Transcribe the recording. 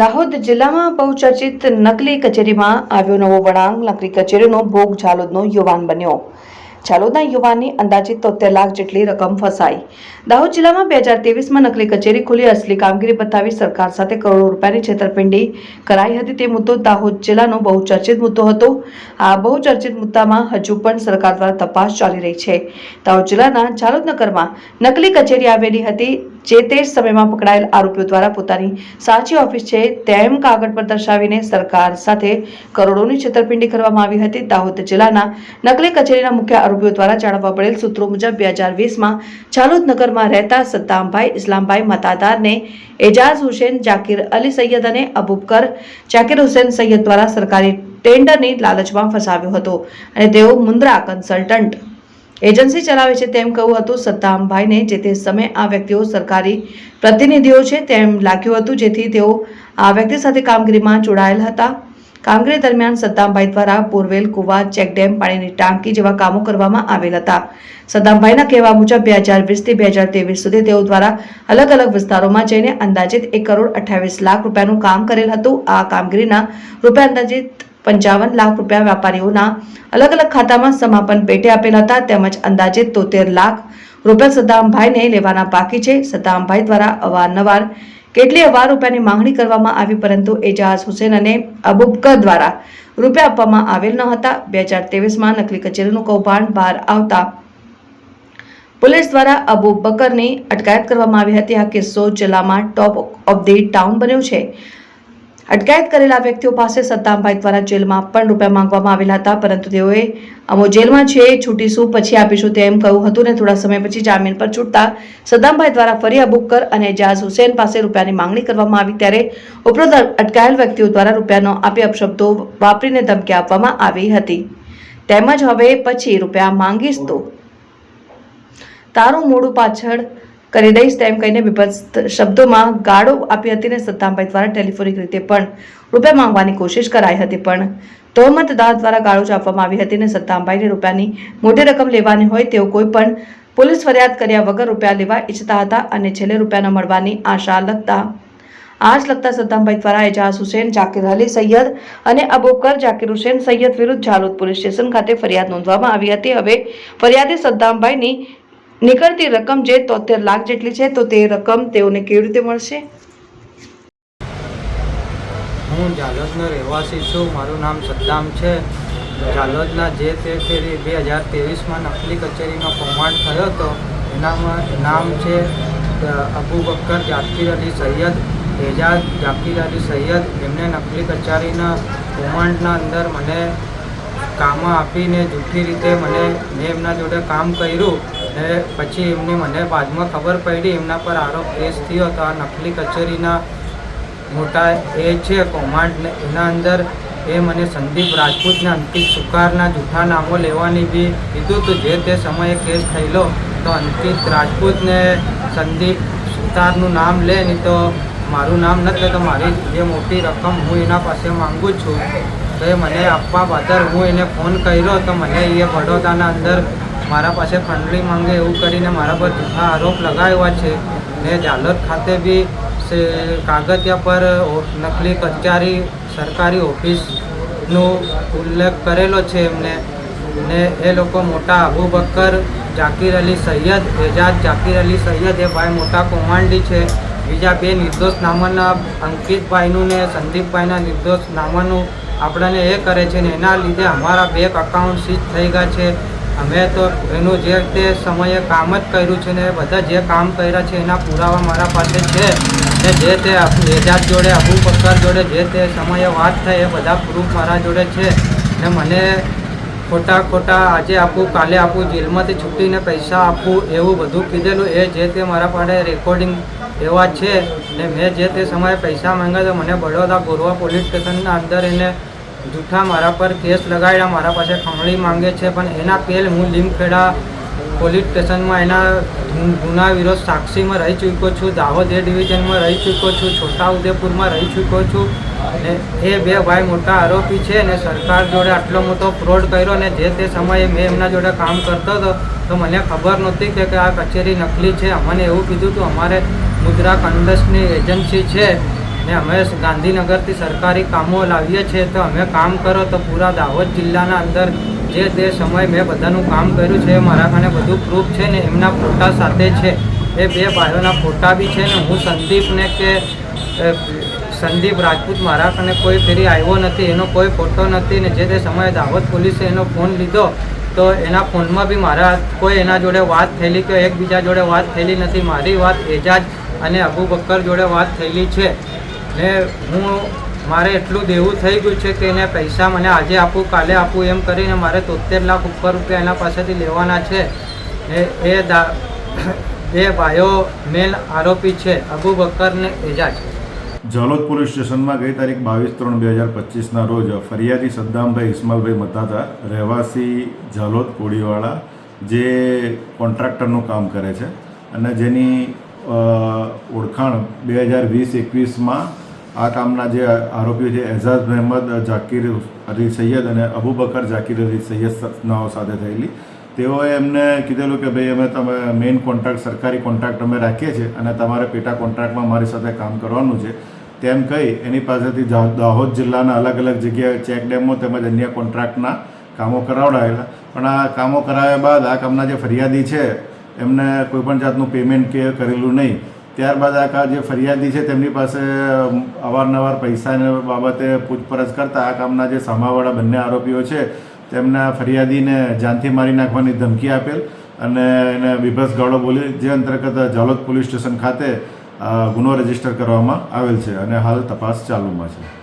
દાહોદ જિલ્લામાં બહુચર્ચિત નકલી કચેરીમાં આવ્યો નવો વળાંક. નકલી કચેરીનો ભોગ ઝાલોદનો યુવાન બન્યો. ઝાલોદના યુવાનની અંદાજિત તોતેર લાખ જેટલી રકમ ફસાઈ. દાહોદ જિલ્લામાં બે હજાર તેવીસમાં નકલી કચેરી ખુલી અસલી કામગીરી બતાવી સરકાર સાથે કરોડો રૂપિયાની છેતરપિંડી કરાઈ હતી. તે મુદ્દો દાહોદ જિલ્લાનો બહુચર્ચિત મુદ્દો હતો. આ બહુચર્ચિત મુદ્દામાં હજુ પણ સરકાર દ્વારા તપાસ ચાલી રહી છે. દાહોદ જિલ્લાના ઝાલોદ નગરમાં નકલી કચેરી આવેલી હતી. જે તે જ સમયમાં પકડાયેલ આરોપીઓ દ્વારા પોતાની સાચી ઓફિસ છે તેમ કાગળ પર દર્શાવીને સરકાર સાથે કરોડોની છેતરપિંડી કરવામાં આવી હતી. દાહોદ જિલ્લાના નકલી કચેરીના મુખ્ય આરોપીઓ દ્વારા જાણવા પડેલ સૂત્રો મુજબ બે હજાર વીસમાં નગરમાં રહેતા સત્તામભાઈ ઇસ્લામભાઈ મતાદારને એજાઝ હુસેન, જાકીર અલી સૈયદ અને અબુબકર, જાકીર હુસેન સૈયદ દ્વારા સરકારી ટેન્ડરની લાલચમાં ફસાવ્યો હતો અને તેઓ મુન્દ્રા કન્સલ્ટન્ટ એજન્સી ચલાવે છે તેમ કહ્યું હતું સત્તામભાઈને, જે તે સમયે આ વ્યક્તિઓ સરકારી પ્રતિનિધિઓ છે તેમ લાગ્યું હતું, જેથી તેઓ આ વ્યક્તિ સાથે કામગીરીમાં જોડાયેલ હતા. કામગીરી દરમિયાન સત્તામભાઈ દ્વારા બોરવેલ, કુવા, ચેકડેમ, પાણીની ટાંકી જેવા કામો કરવામાં આવેલ હતા. સત્તામભાઈના કહેવા મુજબ, બે હજાર વીસથી બે હજાર ત્રેવીસ સુધી તેઓ દ્વારા અલગ અલગ વિસ્તારોમાં જઈને અંદાજિત એક કરોડ અઠ્યાવીસ લાખ રૂપિયાનું કામ કરેલ હતું. આ કામગીરીના રૂપિયા અંદાજિત પંચાવન લાખ રૂપિયા વેપારીઓના અલગ અલગ ખાતામાં સમાપન પેટે આપેલા હતા તેમજ અંદાજે તોતેર લાખ રૂપિયા સદામભાઈને લેવાના બાકી છે. સદ્દામભાઈ દ્વારા અવારનવાર કેટલી અવાર રૂપિયાની માંગણી કરવામાં આવી પરંતુ એજાઝ હુસેન અને અબુબકર દ્વારા રૂપિયા આપવામાં આવેલ ન હતા. બે હજાર ત્રેવીસમાં નકલી કચેરીનું કૌભાંડ બહાર આવતા પોલીસ દ્વારા અબુ બકરની અટકાયત કરવામાં આવી હતી. આ કિસ્સો જિલ્લામાં ટોપ ઓફ ધી ટાઉન બન્યો છે. અટકાયત કરેલા વ્યક્તિઓ પાસે સત્તામભાઈ દ્વારા જેલમાં પણ રૂપિયા માંગવામાં આવેલા હતા, પરંતુ તેઓએ અમો જેલમાં છે, છૂટીશું, પછી આપીશું તેમ કહ્યું હતું ને થોડા સમય પછી જામીન પર છૂટતા સદ્દામભાઈ દ્વારા ફરી અબુક્કર અને એજાઝ હુસેન પાસે રૂપિયાની માંગણી કરવામાં આવી ત્યારે ઉપરોક્ત અટકાયેલ વ્યક્તિઓ દ્વારા રૂપિયાનો આપી અપશબ્દો વાપરીને ધમકી આપવામાં આવી હતી. તેમજ હવે પછી રૂપિયા માંગીશ તો. તારું મોડું પાછળ કરી દઈશ તેમ કહીને વિભત્સ શબ્દોમાં ગાળો આપી હતી અને સત્તામભાઈ દ્વારા ટેલિફોનિક રીતે પણ રૂપિયા માંગવાની કોશિશ કરાઈ હતી પણ તોહમતદાર દ્વારા ગાળો જ આવી હતી અને સત્તામભાઈને રૂપિયાની મોટી રકમ લેવાની હોય તેઓ કોઈ પણ પોલીસ ફરિયાદ કર્યા વગર રૂપિયા લેવા ઈચ્છતા હતા અને છેલ્લે રૂપિયા ન મળવાની આશા લગતા આજ લગતા સદ્દામભાઈ દ્વારા એજાઝ હુસેન, જાકીર અલી સૈયદ અને અબુકર, જાકીર હુસેન સૈયદ વિરુદ્ધ ઝાલોદ પોલીસ સ્ટેશન ખાતે ફરિયાદ નોંધવામાં આવી હતી. હવે ફરિયાદી સદ્દામભાઈની નીકળતી રકમ જે તોતેર લાખ જેટલી છે, તો તે રકમ તેઓને કેવી રીતે મળશે? હું જાલોદનો રહેવાસી છું. મારું નામ સદ્દામ છે. જાલોદના જે તે ફેરી બે હજાર ત્રેવીસમાં નકલી કચેરીમાં કૌભાંડ થયો હતો એનામાં નામ છે અબુ બક્કર જાકીર અલી સૈયદ. એજાજ જાકીર અલી સૈયદ. એમને નકલી કચેરીના કૌભાંડના અંદર મને કામ આપીને જૂઠી રીતે મને મેં એમના જોડે કામ કર્યું. ને પછી એમની મને બાદમાં ખબર પડી, એમના પર આરોપ કેસ થયો તો આ નકલી કચેરીના મોટા એ છે કૌભાંડ એના અંદર એ મને સંદીપ રાજપૂતને અંકિત સુકારના જૂઠા નામો લેવાની બી કીધું હતું જે તે સમયે કેસ થયેલો, તો અંકિત રાજપૂતને સંદીપ સુતારનું નામ લે, નહીં તો મારું નામ નથી તો મારી જે મોટી રકમ હું એના પાસે માંગુ છું, તો એ મને આપવા બદલ હું એને ફોન કર્યો, તો મને એ વડોદરાના અંદર મારા પાસે ખંડણી માંગે એવું કરીને મારા પર જૂઠા આરોપ લગાવ્યા છે. ને જાલોદ ખાતે બી કાગળિયા પર નકલી કચેરી સરકારી ઓફિસનો ઉલ્લેખ કરેલો છે એમને. ને એ લોકો મોટા અબુ બક્કર, જાકીર અલી સૈયદ, એજાજ જાકીર અલી સૈયદ એ ભાઈ મોટા કોમાંડી છે. બીજા બે નિર્દોષ નામાના અંકિતભાઈનું ને સંદીપભાઈના નિર્દોષ નામાનું આપણને એ કરે છે ને એના લીધે અમારા બેંક અકાઉન્ટ સીઝ થઈ ગયા છે. અમે તો એનું જે તે સમયે કામ જ કર્યું છે ને બધા જે કામ કર્યા છે એના પુરાવા મારા પાસે છે. ને જે તે એજાજ જોડે, અબુ બક્કર જોડે જે તે સમયે વાત થઈ એ બધા પ્રૂફ મારા જોડે છે. ને મને ખોટા ખોટા આજે આપું, કાલે આપું, જેલમાંથી છૂટીને પૈસા આપું એવું બધું કીધેલું એ જે તે મારા પાસે રેકોર્ડિંગ એવા છે. ને મેં જે તે સમયે પૈસા માંગ્યા તો મને બડોદા ગોરવા પોલીસ સ્ટેશનના અંદર એને જૂઠા મારા પર કેસ લગાડ્યા, મારા પાસે ખમણી માંગે છે, પણ એના પેલ હું લીમખેડા પોલીસ સ્ટેશનમાં એના ગુના વિરોધ સાક્ષીમાં રહી ચૂક્યો છું, દાહોદ એ ડિવિઝનમાં રહી ચૂક્યો છું, છોટાઉદેપુરમાં રહી ચૂક્યો છું ને એ બે ભાઈ મોટા આરોપી છે ને સરકાર જોડે આટલો મોટો ફ્રોડ કર્યો ને જે તે સમયે મેં એમના જોડે કામ કરતો હતો, તો મને ખબર નહોતી કે આ કચેરી નકલી છે. અમને એવું કીધું હતું અમારે મુદ્રા કંડસની એજન્સી છે. ને અમે ગાંધીનગરથી સરકારી કામો લાવીએ છીએ, તો અમે કામ કરો તો પૂરા દાહોદ જિલ્લાના અંદર જે તે સમયે મેં બધાનું કામ કર્યું છે, મારા ખાને બધું પ્રૂફ છે ને એમના ફોટા સાથે છે. એ બે ભાઈઓના ફોટા બી છે ને હું સંદીપને કે સંદીપ રાજપૂત મારા કને કોઈ ફેરી આવ્યો નથી, એનો કોઈ ફોટો નથી ને જે તે સમયે દાહોદ પોલીસે એનો ફોન લીધો, તો એના ફોનમાં બી મારા કોઈ એના જોડે વાત થયેલી કે એકબીજા જોડે વાત થયેલી નથી, મારી વાત એજાજ અને અબુ બક્કર જોડે વાત થયેલી છે. ને હું, મારે એટલું દેવું થઈ ગયું છે કે એને પૈસા મને આજે આપું, કાલે આપું, એમ કરીને મારે તોતેર લાખ ઉપર રૂપિયા એના પાસેથી લેવાના છે. ને એ દા બે ભાઈઓ મેન આરોપી છે, અબુ બકરને એજા છે જલોદ પોલીસ સ્ટેશનમાં ગઈ તારીખ બાવીસ ત્રણ બે હજાર પચીસના રોજ ફરિયાદી સદ્દામભાઈ ઇસ્માલભાઈ મતાતા રહેવાસી જલોદ કોડીવાળા, જે કોન્ટ્રાક્ટરનું કામ કરે છે અને જેની ઓળખાણ બે હજાર વીસ એકવીસમાં આ કામના જે આરોપીઓ છે, એઝાઝ મહેમદ, જાકીર અલી સૈયદ અને અબુબકર જાકીર અલી સૈયદ નાઓ સાથે થયેલી. તેઓએ એમને કીધેલું કે, ભાઈ, અમે તમે મેઇન કોન્ટ્રાક્ટ, સરકારી કોન્ટ્રાક્ટ અમે રાખીએ છીએ અને તમારે પેટા કોન્ટ્રાક્ટમાં મારી સાથે કામ કરવાનું છે. તેમ કહી, એની પાસેથી દાહોદ જિલ્લાના અલગ અલગ જગ્યાએ ચેક ડેમો તેમજ અન્ય કોન્ટ્રાક્ટના કામો કરાવડાવેલા પણ આ કામો કરાવ્યા બાદ આ કામના જે ફરિયાદી છે, એમને કોઈપણ જાતનું પેમેન્ટ કે કરેલું નહીં. ત્યારબાદ આ જે ફરિયાદી છે, તેમની પાસે અવારનવાર પૈસાને બાબતે પૂછપરછ કરતા આ કામના જે સામાવાળા બંને આરોપીઓ છે, તેમના ફરિયાદીને જાનથી મારી નાખવાની ધમકી આપેલ અને એને બીભત્સ ગાળો બોલી, જે અંતર્ગત ઝાલોદ પોલીસ સ્ટેશન ખાતે ગુનો રજિસ્ટર કરવામાં આવેલ છે અને હાલ તપાસ ચાલુમાં છે.